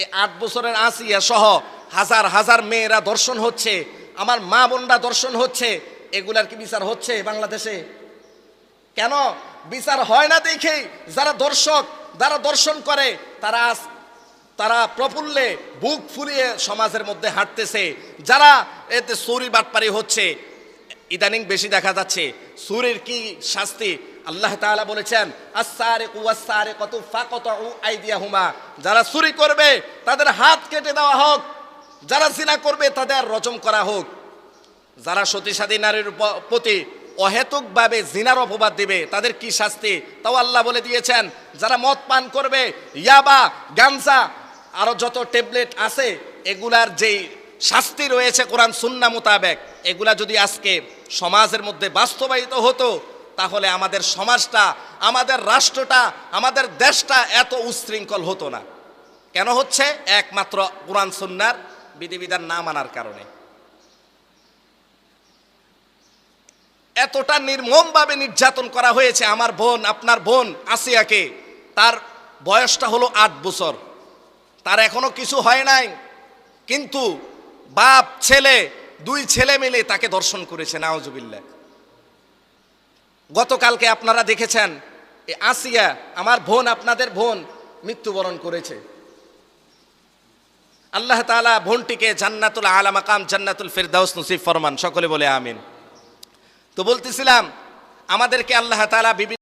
এই আট বছরের আসিয়া সহ হাজার হাজার মেয়েরা দর্শন হচ্ছে, আমার মা বোনরা দর্শন হচ্ছে, এগুলার কি বিচার হচ্ছে বাংলাদেশে? কেন? বিচার হয় না দেখেই যারা দর্শক, যারা দর্শন করে, তারা তারা প্রফুল্লে বুক ফুলিয়ে সমাজের মধ্যে হাঁটতেছে। যারা এতে চুরি বাটপারি হচ্ছে, ইদানিং বেশি দেখা যাচ্ছে সুরের কি শাস্তি? আল্লাহ তাআলা বলেছেন আসারে কুয়াসারে কত ফাকত আইদিয়া হুমা যারা চুরি করবে, তাদের হাত কেটে দেওয়া হোক, যারা জিনা করবে, তাদের রজম করা হোক। যারা সতীসাধী নারীর প্রতি অহেতুকভাবে জিনার অপবাদ দিবে, তাদের কি শাস্তি? তাও আল্লাহ বলে দিয়েছেন, যারা মদ পান করবে, ইয়াবা, গাঞ্জা, আরও যত ট্যাবলেট আছে, এগুলার যেই শাস্তি রয়েছে কোরআন সুন্না মোতাবেক, এগুলা যদি আজকে সমাজের মধ্যে বাস্তবায়িত হতো তাহলে আমাদের সমাজটা, আমাদের রাষ্ট্রটা, আমাদের দেশটা এত উচ্ছৃঙ্খল হতো না। কেন হচ্ছে? একমাত্র কোরআন সুন্নার বিধিবিধান না মানার কারণে। এতটা নির্মমভাবে নির্যাতন করা হয়েছে আমার বোন, আপনার বোন আসিয়াকে। তার বয়সটা হলো আট বছর। তার এখনও কিছু হয় নাই। কিন্তু বাপ, ছেলে, দুই ছেলে মিলে তাকে দর্শন করেছে নাওজুবিল্লা গতকালকে আপনারা দেখেছেন আসিয়া, আমার বোন, আপনাদের বোন মৃত্যুবরণ করেছে। আল্লাহ তালা বোনটিকে জান্নাতুল আলা মাকাম, জান্নাতুল ফিরদাউস নসিব ফরমান, সকলে বলে আমিন। তো বলতেছিলাম, আমাদেরকে আল্লাহ তালা বিভিন্ন